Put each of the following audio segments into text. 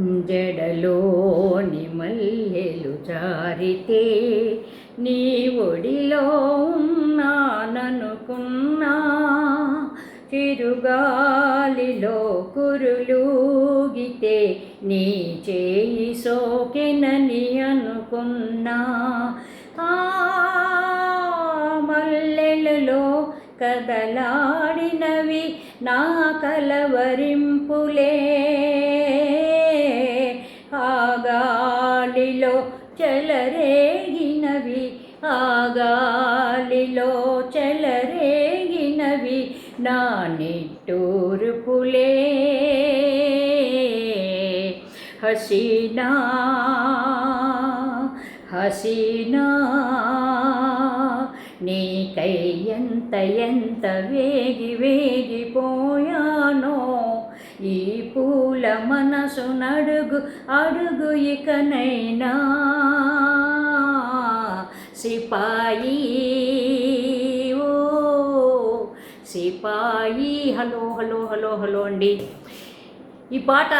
జడలోని మల్లెలు జారితే నీ ఒడిలో ఉన్నాననుకున్నా. చిరుగాలిలో కురులూగితే నీ చేయి సోకెనని అనుకున్నా. ఆ మల్లెలలో కదలాడినవి నా కలవరింపులే. చెలరేగినవి నా నిట్టూర్పులే హసీనా హసీనా నీకై ఎంత ఎంత వేగి వేగిపోయానో ఈ పూల మనసు నడుగు అడుగు ఇకనైనా సిపాయి ఓ సిపాయి. హలో హలో హలో హలో అండి. ఈ పాట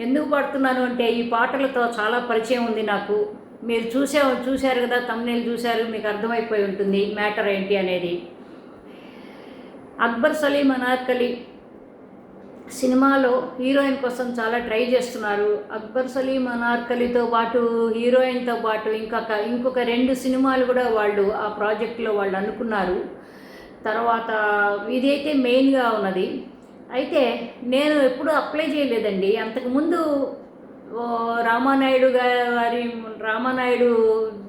ఎందుకు పాడుతున్నాను అంటే ఈ పాటలతో చాలా పరిచయం ఉంది నాకు. మీరు చూసే చూశారు కదా తమ్నేలు చూశారు మీకు అర్థమైపోయి ఉంటుంది మ్యాటర్ ఏంటి అనేది. అక్బర్ సలీం అనార్కలి సినిమాలో హీరోయిన్ కోసం చాలా ట్రై చేస్తున్నారు. అక్బర్ సలీం అనార్కలితో పాటు హీరోయిన్తో పాటు ఇంకొక ఇంకొక రెండు సినిమాలు కూడా వాళ్ళు ఆ ప్రాజెక్ట్లో వాళ్ళు అనుకున్నారు. తర్వాత ఇదైతే మెయిన్గా ఉన్నది. అయితే నేను ఎప్పుడూ అప్లై చేయలేదండి. అంతకుముందు రామానాయుడు గారి రామానాయుడు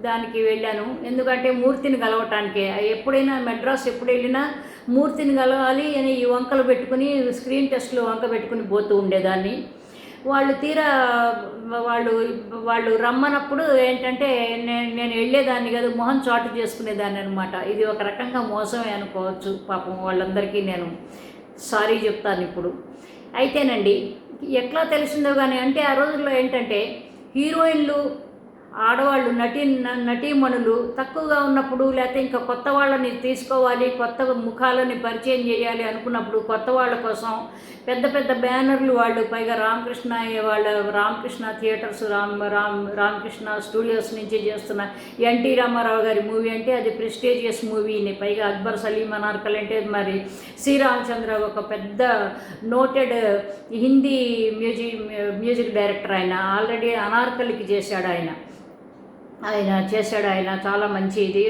దానికి వెళ్ళాను. ఎందుకంటే మూర్తిని కలవటానికి. ఎప్పుడైనా మెడ్రాస్ ఎప్పుడు వెళ్ళినా మూర్తిని కలవాలి అని ఈ వంకలు పెట్టుకుని స్క్రీన్ టెస్ట్లో వంక పెట్టుకుని పోతూ ఉండేదాన్ని. వాళ్ళు తీరా వాళ్ళు వాళ్ళు రమ్మనప్పుడు ఏంటంటే నేను నేను వెళ్ళేదాన్ని కదా మొహం చాటు చేసుకునేదాన్ని అనమాట ఇది ఒక రకంగా మోసమే అనుకోవచ్చు పాపం వాళ్ళందరికీ నేను సారీ చెప్తాను ఇప్పుడు. అయితేనండి ఎట్లా తెలిసిందో కానీ అంటే ఆ రోజుల్లో ఏంటంటే హీరోయిన్లు ఆడవాళ్ళు నటి నటీమణులు తక్కువగా ఉన్నప్పుడు లేకపోతే ఇంకా కొత్త వాళ్ళని తీసుకోవాలి కొత్త ముఖాలని పరిచయం చేయాలి అనుకున్నప్పుడు కొత్త వాళ్ళ కోసం పెద్ద పెద్ద బ్యానర్లు వాళ్ళు పైగా రామకృష్ణ వాళ్ళ రామకృష్ణ థియేటర్స్ రామ్ రామ్ రామకృష్ణ స్టూడియోస్ నుంచి చేస్తున్న ఎన్టీ రామారావు గారి మూవీ అంటే అది ప్రెస్టేజియస్ మూవీని. పైగా అక్బర్ సలీం అనార్కల్ అంటే మరి శ్రీరామచంద్ర ఒక పెద్ద noted Hindi music music director ఆయన. ఆల్రెడీ అనార్కలికి చేశాడు ఆయన. ఆయన చేశాడు. ఆయన చాలా మంచి ఇది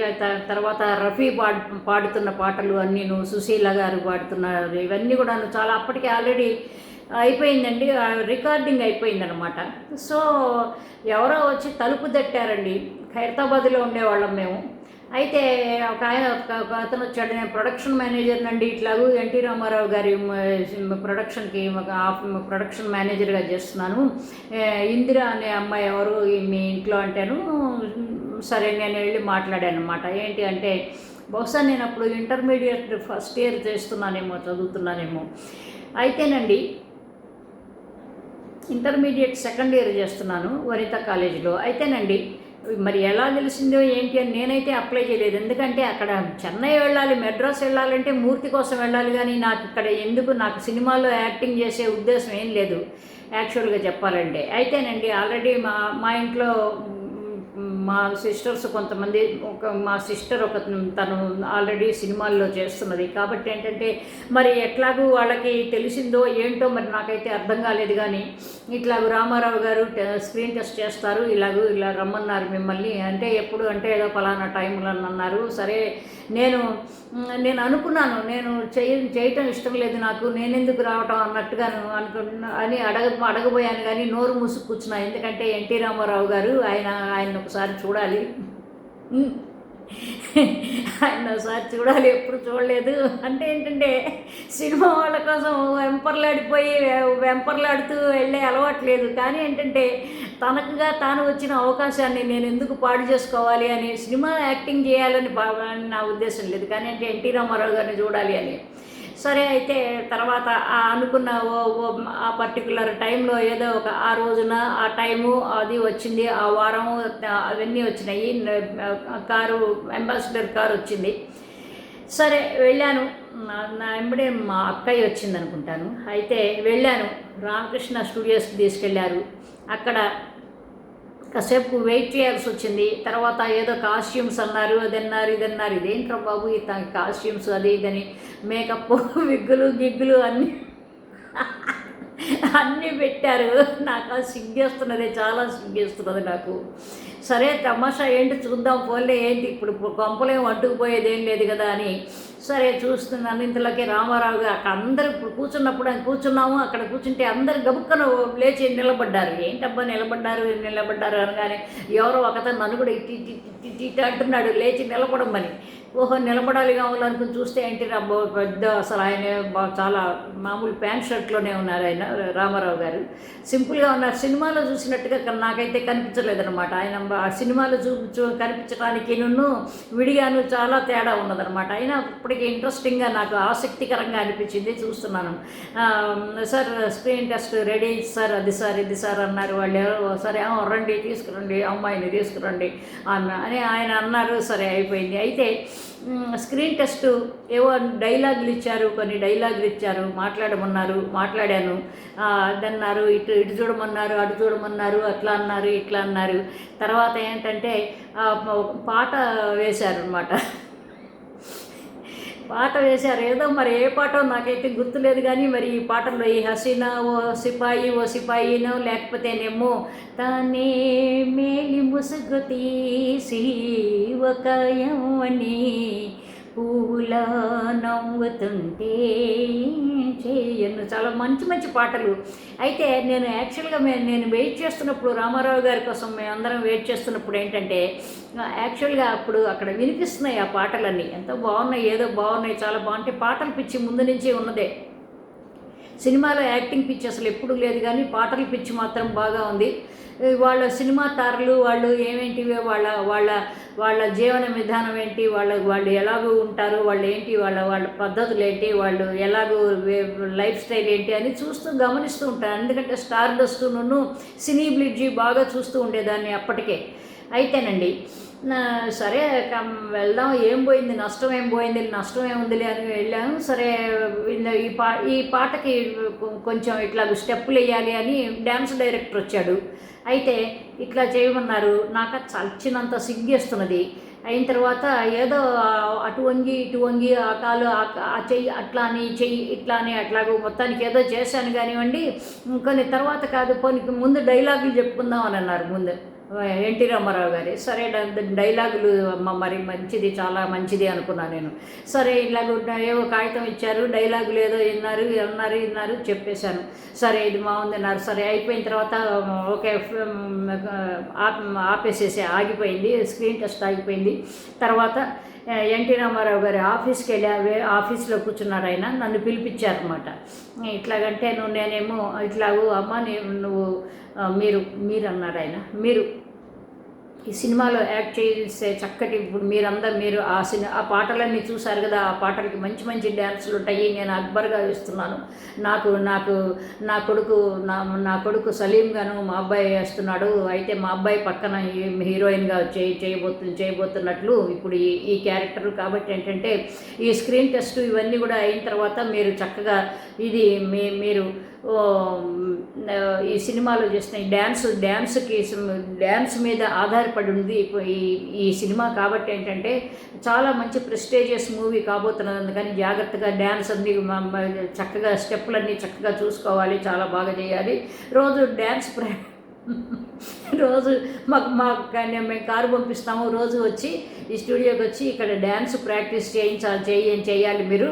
తర్వాత రఫీ పాడు పాడుతున్న పాటలు అన్నీ సుశీల గారు పాడుతున్నారు. ఇవన్నీ కూడా చాలా అప్పటికే ఆల్రెడీ అయిపోయిందండి. రికార్డింగ్ అయిపోయిందనమాట సో ఎవరో వచ్చి తలుపు తట్టారండి. ఖైరతాబాద్లో ఉండేవాళ్ళం మేము. అయితే ఒక ఆయన ఒక- అతను వచ్చాడు. నేను ప్రొడక్షన్ మేనేజర్ నండి. ఇట్లాగూ ఎన్టీ రామారావు గారి ప్రొడక్షన్కి ఒక ఆఫ్ ప్రొడక్షన్ మేనేజర్గా చేస్తున్నాను. ఇందిరా ఇందిర అనే అమ్మాయి ఎవరు? మీ ఇంట్లో అంటాను సరే నేను వెళ్ళి మాట్లాడాను అనమాట ఏంటి అంటే బహుశా నేను అప్పుడు ఇంటర్మీడియట్ ఫస్ట్ ఇయర్ చేస్తున్నానేమో చదువుతున్నానేమో. అయితేనండి ఇంటర్మీడియట్ సెకండ్ ఇయర్ చేస్తున్నాను వనిత కాలేజీలో అయితేనండి మరి ఎలా తెలిసిందో ఏంటి అని నేనైతే అప్లై చేయలేదు. ఎందుకంటే అక్కడ చెన్నై వెళ్ళాలి మెడ్రాస్ వెళ్ళాలంటే మూర్తి కోసం వెళ్ళాలి కానీ నాకు ఇక్కడ ఎందుకు నాకు సినిమాలో యాక్టింగ్ చేసే ఉద్దేశం ఏం లేదు యాక్చువల్గా చెప్పాలంటే. అయితేనండి ఆల్రెడీ మా మా ఇంట్లో మా సిస్టర్స్ కొంతమంది ఒక మా సిస్టర్ ఒక తను ఆల్రెడీ సినిమాల్లో చేస్తున్నది. కాబట్టి ఏంటంటే మరి ఎట్లాగూ వాళ్ళకి తెలిసిందో ఏంటో మరి నాకైతే అర్థం కాలేదు కానీ ఇట్లాగూ రామారావు గారు స్క్రీన్ టెస్ట్ చేస్తారు ఇలాగూ ఇలా రమ్మన్నారు మిమ్మల్ని. అంటే ఎప్పుడు అంటే ఏదో పలానా టైంలో అన్నారు. సరే నేను నేను అనుకున్నాను నేను చేయ చేయటం ఇష్టం లేదు నాకు నేనెందుకు రావటం అన్నట్టుగాను అనుకున్నా అని అడగ అడగబోయాను కానీ నోరు మూసుకు కూర్చున్నా. ఎందుకంటే ఎన్టీ రామారావు గారు ఆయన ఆయన ఒకసారి చూడాలి. ఆయన ఒకసారి చూడాలి ఎప్పుడు చూడలేదు. అంటే ఏంటంటే సినిమా వాళ్ళ కోసం వెంపర్లాడిపోయి వెంపర్లాడుతూ వెళ్ళే అలవాట్లేదు కానీ ఏంటంటే తనకుగా తాను వచ్చిన అవకాశాన్ని నేను ఎందుకు పాడు చేసుకోవాలి అని సినిమా యాక్టింగ్ చేయాలని నా ఉద్దేశం లేదు. కానీ అంటే ఎన్టీ రామారావు గారిని చూడాలి అని. సరే అయితే తర్వాత అనుకున్న ఓ ఓ ఆ పర్టికులర్ టైంలో ఏదో ఒక ఆ రోజున ఆ టైము అది వచ్చింది. ఆ వారం అవన్నీ వచ్చినాయి. కారు అంబాసిడర్ కారు వచ్చింది. సరే వెళ్ళాను. నా ఎంబడే మా అక్కయ్య వచ్చింది అనుకుంటాను అయితే వెళ్ళాను. రామకృష్ణ స్టూడియోస్కి తీసుకెళ్ళారు. అక్కడ కాసేపు వెయిట్ చేయాల్సి వచ్చింది. తర్వాత ఏదో కాస్ట్యూమ్స్ అన్నారు అది అన్నారు ఇది అన్నారు ఇదేంట్రా బాబు ఈ కాస్ట్యూమ్స్ అది ఇదని మేకప్ విగ్గులు గిగ్గులు అన్నీ అన్నీ పెట్టారు. నాకు సిగ్గేస్తున్నది చాలా సిగ్గేస్తున్నది నాకు. సరే తమాషా ఏంటి చూద్దాం పోలే ఏంటి ఇప్పుడు కొంపలేం అడ్డుకుపోయేది ఏం లేదు కదా అని సరే చూస్తున్నాను. ఇంతలోకి రామారావు గారు అక్కడ అందరూ కూర్చున్నప్పుడు ఆయన కూర్చున్నాము. అక్కడ కూర్చుంటే అందరు గబుక్కన లేచి నిలబడ్డారు. ఏంటబ్బా నిలబడ్డారు? నిలబడ్డారు? అనగానే ఎవరో ఒకతను నన్ను కూడా ఇట్టి ఇట్టి ఇట్టి అంటున్నాడు. లేచి నిలబడమని. ఓహో నిలబడాలి కావాలనుకుని చూస్తే ఏంటి రబ్బో పెద్ద అసలు ఆయన చాలా మామూలు ప్యాంట్ షర్ట్లోనే ఉన్నారు ఆయన రామారావు గారు. సింపుల్గా ఉన్నారు. సినిమాలో చూసినట్టుగా నాకైతే కనిపించలేదనమాట ఆయన ఆ సినిమాలో చూ కనిపించడానికి నన్ను విడిగాను చాలా తేడా ఉన్నదనమాట అయినా ఇప్పటికీ ఇంట్రెస్టింగ్గా నాకు ఆసక్తికరంగా అనిపించింది చూస్తున్నాను. Sir screen test ready sir అది సార్ ఇది సార్ అన్నారు వాళ్ళు. ఎవరో, సరే రండి తీసుకురండి అమ్మాయిని తీసుకురండి ఆమె అని ఆయన అన్నారు. సరే అయిపోయింది. అయితే స్క్రీన్ టెస్ట్ ఏవో డైలాగులు ఇచ్చారు కొన్ని డైలాగులు ఇచ్చారు మాట్లాడమన్నారు మాట్లాడాను. ఆ, అదన్నారు ఇటు ఇటు చూడమన్నారు అటు చూడమన్నారు అట్లా అన్నారు ఇట్లా అన్నారు. తర్వాత ఏంటంటే పాట వేశారు అనమాట పాట వేశారు. ఏదో మరి ఏ పాటో నాకైతే గుర్తులేదు కానీ మరి ఈ పాటల్లో ఈ హసీనా ఓ సిపాయి ఓ సిపాయినో లేకపోతేనేమో తానే మేలి ముసుగు తీసి ఒక యవ్వని పూల నవ్వుతుంటే చేయను చాలా మంచి మంచి పాటలు. అయితే నేను యాక్చువల్గా మే నేను వెయిట్ చేస్తున్నప్పుడు రామారావు గారి కోసం మేమందరం వెయిట్ చేస్తున్నప్పుడు ఏంటంటే యాక్చువల్గా అప్పుడు అక్కడ వినిపిస్తున్నాయి ఆ పాటలన్నీ. ఎంతో బాగున్నాయి ఏదో బాగున్నాయి చాలా బాగుంటాయి. పాటలు పిచ్చి ముందు నుంచి ఉన్నదే. సినిమాలో యాక్టింగ్ పిచ్ అసలు ఎప్పుడు లేదు కానీ పాటల పిచ్ మాత్రం బాగా ఉంది. వాళ్ళ సినిమా తారలు వాళ్ళు ఏమేంటివి వాళ్ళ వాళ్ళ వాళ్ళ జీవన విధానం ఏంటి వాళ్ళ వాళ్ళు ఎలాగో ఉంటారు వాళ్ళు ఏంటి వాళ్ళ వాళ్ళ పద్ధతులు ఏంటి వాళ్ళు ఎలాగో లైఫ్ స్టైల్ ఏంటి అని చూస్తూ గమనిస్తూ ఉంటాను ఎందుకంటే స్టార్ డస్ట్ నన్ను సినీ బ్లిడ్జి బాగా చూస్తూ ఉండేదాన్ని అప్పటికే. అయితేనండి సరే వెళ్దాం ఏం పోయింది నష్టం ఏం పోయింది నష్టం ఏముందిలే అని వెళ్ళాము సరే ఈ పా ఈ పాటకి కొంచెం ఇట్లా స్టెప్పులు వేయాలి అని డ్యాన్స్ డైరెక్టర్ వచ్చాడు. అయితే ఇట్లా చేయమన్నారు. నాకు చచ్చినంత సిగ్గేస్తున్నది అయిన తర్వాత ఏదో అటు వంగి ఇటు వంగి ఆ కాలు ఆ చెయ్యి అట్లా అని చెయ్యి ఇట్లా అని అట్లాగో మొత్తానికి ఏదో చేశాను కానివ్వండి. కొన్ని తర్వాత కాదు కొన్ని ముందు డైలాగులు చెప్పుకుందాం అని అన్నారు ముందు. ఎన్టీ రామారావు గారి. సరే డైలాగులు అమ్మ మరి మంచిది చాలా మంచిది అనుకున్నా నేను. సరే ఇలాగ ఏవో కాగితం ఇచ్చారు డైలాగులు ఏదో విన్నారు విన్నారు విన్నారు చెప్పేశాను. సరే ఇది బాగుందన్నారు సరే అయిపోయిన తర్వాత ఓకే ఆపేసేసి ఆగిపోయింది స్క్రీన్ టెస్ట్ ఆగిపోయింది. తర్వాత ఎన్టీ రామారావు గారి ఆఫీస్కి వెళ్ళి అవే ఆఫీస్లో కూర్చున్నారు ఆయన నన్ను పిలిపించారనమాట ఇట్లాగంటే నువ్వు నేనేమో ఇట్లాగూ అమ్మ నేను నువ్వు మీరు మీరు అన్నారు ఆయన. మీరు ఈ సినిమాలో యాక్ట్ చేసే చక్కటి ఇప్పుడు మీరందరూ మీరు ఆ సినిమా ఆ పాటలన్నీ చూశారు కదా ఆ పాటలకి మంచి మంచి డ్యాన్సులు ఉంటాయి. నేను అక్బర్గా వేస్తున్నాను నాకు నాకు నా కొడుకు నా నా కొడుకు సలీం గాను మా అబ్బాయి వేస్తున్నాడు. అయితే మా అబ్బాయి పక్కన హీరోయిన్గా చేయి చేయబోతు చేయబోతున్నట్లు ఇప్పుడు ఈ ఈ క్యారెక్టర్ కాబట్టి ఏంటంటే ఈ స్క్రీన్ టెస్ట్ ఇవన్నీ కూడా అయిన తర్వాత మీరు చక్కగా ఇది మీ మీరు ఈ సినిమాలో చేస్తున్నాయి డ్యాన్స్ డ్యాన్స్కి డ్యాన్స్ మీద ఆధారపడి ఉంది. ఈ ఈ సినిమా కాబట్టి ఏంటంటే చాలా మంచి ప్రెస్టేజియస్ మూవీ కాబోతున్నది. అందుకని జాగ్రత్తగా డ్యాన్స్ అన్ని చక్కగా స్టెప్పులన్నీ చక్కగా చూసుకోవాలి. చాలా బాగా చేయాలి. రోజు డ్యాన్స్ ప్రా రోజు మాకు మాకు కానీ మేము కారు పంపిస్తాము. రోజు వచ్చి ఈ స్టూడియోకి వచ్చి ఇక్కడ డ్యాన్స్ ప్రాక్టీస్ చేయించాలి చేయ చేయాలి మీరు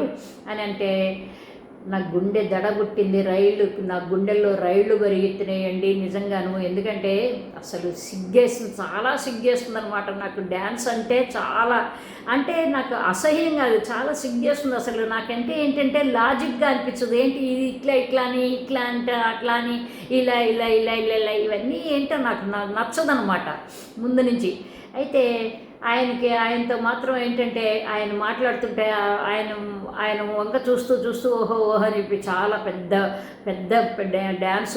అని అంటే నా గుండె దడగొట్టింది రైళ్ళు నా గుండెల్లో రైళ్ళు పరిగెత్తినాయండి నిజంగాను. ఎందుకంటే అసలు సిగ్గేస్తుంది చాలా సిగ్గేస్తుంది అనమాట నాకు డ్యాన్స్ అంటే చాలా అంటే నాకు అసహ్యం కాదు చాలా సిగ్గేస్తుంది అసలు. నాకంటే ఏంటంటే లాజిక్గా అనిపించదు ఏంటి ఇది ఇట్లా ఇట్లా అని ఇట్లా అంటే అట్లా అని ఇలా ఇలా ఇలా ఇలా ఇలా ఇవన్నీ ఏంటో నాకు నాకు నచ్చదనమాట ముందు నుంచి. అయితే ఆయనకి ఆయనతో మాత్రం ఏంటంటే ఆయన మాట్లాడుతుంటే ఆయన ఆయన వంక చూస్తూ చూస్తూ ఓహో ఓహో అని చెప్పి చాలా పెద్ద పెద్ద డ్యాన్స్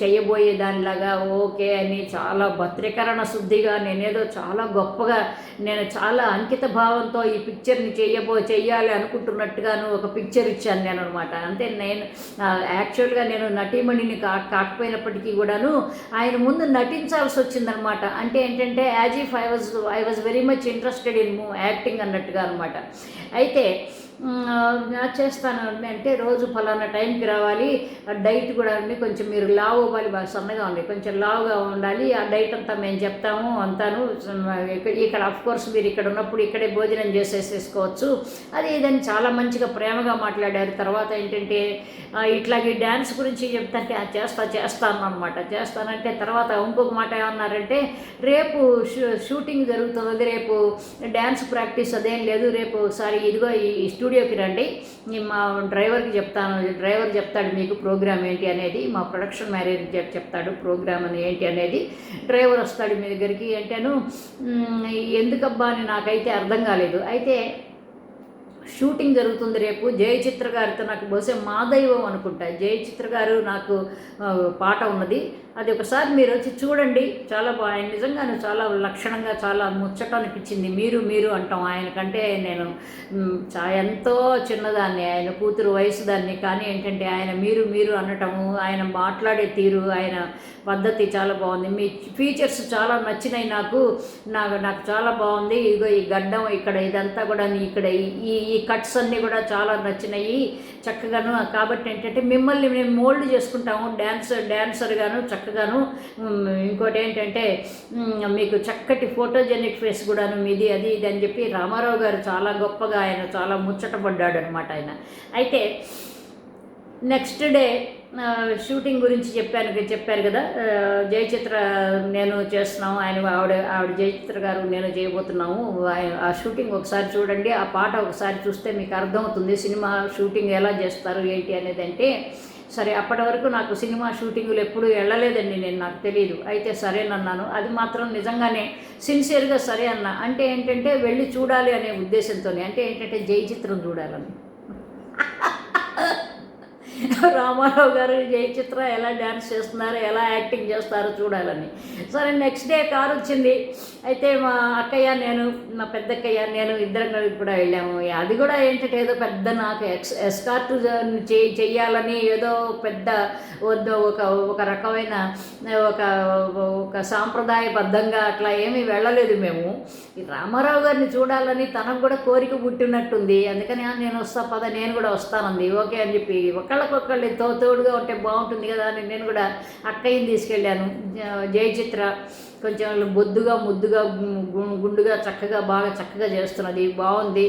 చేయబోయే దానిలాగా ఓకే అని చాలా భద్రీకరణ శుద్ధిగా నేనేదో చాలా గొప్పగా నేను చాలా అంకిత భావంతో ఈ పిక్చర్ని చేయబో చేయాలి అనుకుంటున్నట్టుగాను ఒక పిక్చర్ ఇచ్చాను నేను అనమాట అంతే నేను యాక్చువల్గా నేను నటీమణిని కా కాకపోయినప్పటికీ కూడాను ఆయన ముందు నటించాల్సి వచ్చిందనమాట అంటే ఏంటంటే as if I was I was very much interested in acting అన్నట్టుగా అనమాట అయితే చేస్తాను అంటే రోజు ఫలానా టైంకి రావాలి. ఆ డైట్ కూడా ఉంది కొంచెం మీరు లావు అవ్వాలి బాగా సన్నగా ఉంది కొంచెం లావుగా ఉండాలి. ఆ డైట్ అంతా మేము చెప్తాము అంతాను. ఇక్కడ ఇక్కడ అఫ్ కోర్స్ మీరు ఇక్కడ ఉన్నప్పుడు ఇక్కడే భోజనం చేసేసేసుకోవచ్చు. అది ఇదని చాలా మంచిగా ప్రేమగా మాట్లాడారు. తర్వాత ఏంటంటే ఇట్లాగే డ్యాన్స్ గురించి చెప్తాంటే చేస్తా చేస్తాను అనమాట చేస్తానంటే తర్వాత ఇంకొక మాట ఏమన్నారంటే రేపు షూటింగ్ జరుగుతుంది రేపు డ్యాన్స్ ప్రాక్టీస్ అదేం లేదు రేపు ఒకసారి ఇదిగో ఈ ఈ స్టూడియోకి రండి. మా డ్రైవర్కి చెప్తాను. డ్రైవర్ చెప్తాడు మీకు ప్రోగ్రామ్ ఏంటి అనేది. మా ప్రొడక్షన్ మేనేజర్ చెప్తాడు ప్రోగ్రామ్ అని ఏంటి అనేది. డ్రైవర్ వస్తాడు మీ దగ్గరికి అంటేను ఎందుకబ్బా అని నాకైతే అర్థం కాలేదు. అయితే షూటింగ్ జరుగుతుంది రేపు. జయచిత్ర గారితో నాకు బహుశా మా దైవం అనుకుంటా. జయచిత్ర గారు నాకు పాట ఉన్నది. అది ఒకసారి మీరు వచ్చి చూడండి. చాలా బాగా ఆయన నిజంగానే చాలా లక్షణంగా చాలా ముచ్చట అనిపించింది. మీరు మీరు అంటాం. ఆయనకంటే నేను ఎంతో చిన్నదాన్ని ఆయన కూతురు వయసు దాన్ని కానీ ఏంటంటే ఆయన మీరు మీరు అనటము ఆయన మాట్లాడే తీరు ఆయన పద్ధతి చాలా బాగుంది. మీ ఫీచర్స్ చాలా నచ్చినాయి నాకు. నాకు నాకు చాలా బాగుంది. ఇదిగో ఈ గడ్డం ఇక్కడ ఇదంతా కూడా ఇక్కడ ఈ ఈ కట్స్ అన్నీ కూడా చాలా నచ్చినాయి. చక్కగాను కాబట్టి ఏంటంటే మిమ్మల్ని మేము మోల్డ్ చేసుకుంటాము. డ్యాన్సర్ డ్యాన్సర్గాను చక్క చక్కగాను ఇంకోటి ఏంటంటే మీకు చక్కటి ఫోటోజెనిక్ ఫేస్ కూడాను మీది అది ఇది అని చెప్పి రామారావు గారు చాలా గొప్పగా ఆయన చాలా ముచ్చటపడ్డాడు అనమాట ఆయన. అయితే నెక్స్ట్ డే షూటింగ్ గురించి చెప్పాను చెప్పారు కదా జయచిత్ర నేను చేస్తున్నాము ఆయన ఆవిడ ఆవిడ జయచిత్ర గారు నేను చేయబోతున్నాము ఆయన- ఆ షూటింగ్ ఒకసారి చూడండి ఆ పాట ఒకసారి చూస్తే మీకు అర్థమవుతుంది సినిమా షూటింగ్ ఎలా చేస్తారు ఏంటి అనేది అంటే సరే అప్పటి వరకు నాకు సినిమా షూటింగులు ఎప్పుడూ వెళ్ళలేదండి నేను నాకు తెలియదు అయితే సరేనన్నాను అది మాత్రం నిజంగానే సిన్సియర్గా సరే అన్న. అంటే ఏంటంటే వెళ్ళి చూడాలి అనే ఉద్దేశంతోనే. అంటే ఏంటంటే జై చిత్రం చూడాలని. రామారావు గారు జయచిత్ర ఎలా డ్యాన్స్ చేస్తున్నారు ఎలా యాక్టింగ్ చేస్తారో చూడాలని. సరే నెక్స్ట్ డే కారు వచ్చింది. అయితే మా అక్కయ్య నేను మా పెద్దక్కయ్య నేను ఇద్దరం కలిపి కూడా వెళ్ళాము. అది కూడా ఏంటంటే ఏదో పెద్ద నాకు ఎక్స్ ఎస్కార్ట్ చేయి చెయ్యాలని ఏదో పెద్ద వద్ద ఒక ఒక రకమైన ఒక ఒక సాంప్రదాయబద్ధంగా అట్లా ఏమీ వెళ్ళలేదు మేము. ఈ రామారావు గారిని చూడాలని తనకు కూడా కోరిక పుట్టినట్టుంది. అందుకని నేను వస్తా పద నేను కూడా వస్తానంది. ఓకే అని చెప్పి ఒకళ్ళకొకళ్ళు తో తోడుగా ఉంటే బాగుంటుంది కదా అని నేను కూడా అక్కయ్యని తీసుకెళ్ళాను. జయచిత్ర కొంచెం బొద్దుగా ముద్దుగా గుండుగా చక్కగా బాగా చక్కగా చేస్తున్నది. బాగుంది.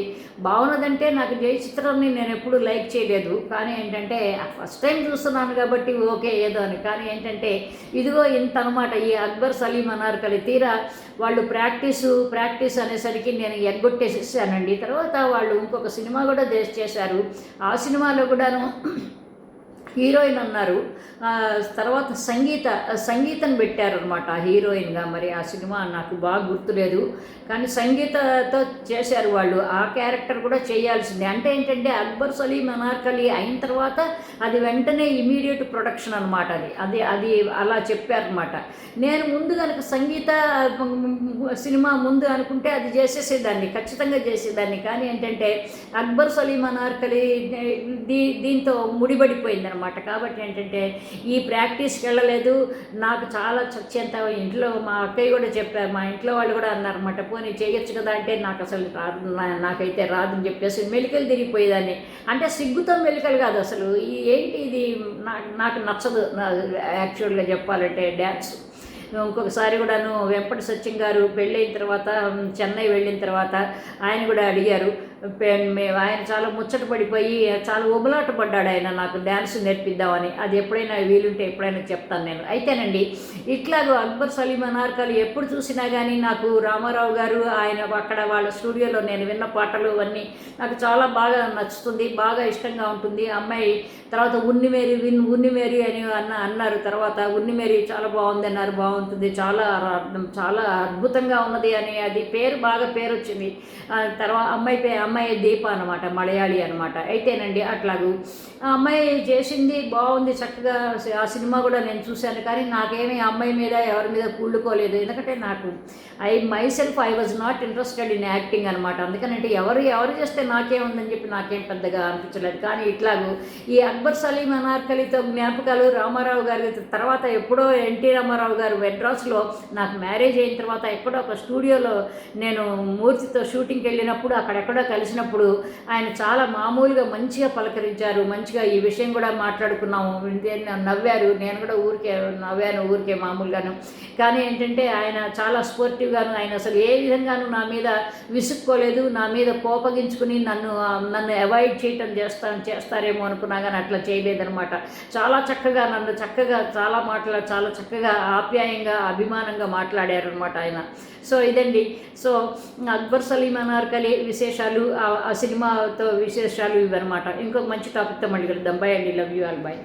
బాగున్నదంటే నాకు జయచిత్రాన్ని నేను ఎప్పుడు లైక్ చేయలేదు. కానీ ఏంటంటే ఫస్ట్ టైం చూస్తున్నాను కాబట్టి ఓకే ఏదో అని. కానీ ఏంటంటే ఇదిగో ఇంత అనమాట ఈ అక్బర్ సలీం అనార్కలి తీరా వాళ్ళు ప్రాక్టీసు ప్రాక్టీస్ అనేసరికి నేను ఎగ్గొట్టేసేసానండి. తర్వాత వాళ్ళు ఇంకొక సినిమా కూడా చేశారు. ఆ సినిమాలో కూడాను హీరోయిన్ అన్నారు. తర్వాత సంగీత సంగీతం పెట్టారనమాట హీరోయిన్గా. మరి ఆ సినిమా నాకు బాగా గుర్తులేదు. కానీ సంగీతతో చేశారు వాళ్ళు. ఆ క్యారెక్టర్ కూడా చేయాల్సిందే. అంటే ఏంటంటే అక్బర్ సలీం అనార్కలి అయిన తర్వాత అది వెంటనే ఇమీడియట్ ప్రొడక్షన్ అనమాట అది. అది అది అలా చెప్పారనమాట నేను ముందు కనుక సంగీత సినిమా ముందు అనుకుంటే అది చేసేసేదాన్ని. ఖచ్చితంగా చేసేదాన్ని. కానీ ఏంటంటే అక్బర్ సలీం అనార్కలి దీ దీంతో ముడిపడిపోయింది అనమాట కాబట్టి ఏంటంటే ఈ ప్రాక్టీస్కి వెళ్ళలేదు. నాకు చాలా చచ్చేంత ఇంట్లో మా అక్కయ్య కూడా చెప్పారు మా ఇంట్లో వాళ్ళు కూడా అన్నారన్నమాట. పోనీ చేయొచ్చు కదా అంటే నాకు అసలు రాదు నా- నాకైతే రాదని చెప్పేసి మెలికలు తిరిగిపోయేదాన్ని. అంటే సిగ్గుతో మెలికలు కాదు అసలు. ఈ ఏంటి ఇది? నాకు నాకు నచ్చదు. యాక్చువల్గా చెప్పాలంటే డ్యాన్స్. ఇంకొకసారి కూడాను వెంపటి సత్యం గారు పెళ్ళైన తర్వాత చెన్నై వెళ్ళిన తర్వాత ఆయన కూడా అడిగారు మేము ఆయన చాలా ముచ్చట పడిపోయి చాలా ఉబలాట పడ్డాడు ఆయన నాకు డ్యాన్స్ నేర్పిద్దామని. అది ఎప్పుడైనా వీలుంటే ఎప్పుడైనా చెప్తాను నేను. అయితేనండి ఇట్లాగో అక్బర్ సలీం అనార్కలు ఎప్పుడు చూసినా కానీ నాకు రామారావు గారు ఆయన అక్కడ వాళ్ళ స్టూడియోలో నేను విన్న పాటలు అవన్నీ నాకు చాలా బాగా నచ్చుతుంది బాగా ఇష్టంగా ఉంటుంది. అమ్మాయి తర్వాత ఉన్నిమేరి విన్ ఉన్నిమేరి అని అన్న అన్నారు. తర్వాత ఉన్నిమేరి చాలా బాగుంది అన్నారు. బాగుంటుంది. చాలా చాలా అద్భుతంగా ఉన్నది అని అది పేరు బాగా పేరు వచ్చింది తర్వాత అమ్మాయి పే అమ్మాయి దీప అనమాట మలయాళి అనమాట అయితేనండి అట్లాగూ. ఆ అమ్మాయి చేసింది బాగుంది చక్కగా ఆ సినిమా కూడా నేను చూశాను కానీ నాకేమీ అమ్మాయి మీద ఎవరి మీద కూళ్ళుకోలేదు. ఎందుకంటే నాకు I myself I was not interested in acting అనమాట అందుకనంటే ఎవరు ఎవరు చేస్తే నాకేముందని చెప్పి నాకేం పెద్దగా అనిపించలేదు. కానీ ఇట్లాగూ ఈ అక్బర్ సలీం అనార్కలితో జ్ఞాపకాలు రామారావు గారి తర్వాత ఎప్పుడో ఎన్టీ రామారావు గారు మెడ్రాస్లో నాకు మ్యారేజ్ అయిన తర్వాత ఎక్కడో ఒక స్టూడియోలో నేను మూర్తితో షూటింగ్కి వెళ్ళినప్పుడు అక్కడెక్కడో కలిసినప్పుడు ఆయన చాలా మామూలుగా మంచిగా పలకరించారు. మంచిగా ఈ విషయం కూడా మాట్లాడుకున్నాము. నవ్వారు. నేను కూడా ఊరికే నవ్వాను ఊరికే మామూలుగాను. కానీ ఏంటంటే ఆయన చాలా స్పోర్టివ్గాను ఆయన అసలు ఏ విధంగానూ నా మీద విసుక్కోలేదు. నా మీద కోపగించుకుని నన్ను నన్ను అవాయిడ్ చేయటం చేస్తాను చేస్తారేమో అనుకున్నా కానీ అట్లా చేయలేదనమాట చాలా చక్కగా నన్ను చక్కగా చాలా మాటలు చాలా చక్కగా ఆప్యాయంగా అభిమానంగా మాట్లాడారనమాట ఆయన. సో ఇదండి. సో అక్బర్ సలీం అనార్కలి విశేషాలు. ఆ- ఆ సినిమాతో విశేషాలు ఇవన్నమాట ఇంకొక మంచి టాపిక్తో మళ్ళీ కలుద్దాం. బై అండి. Love you all by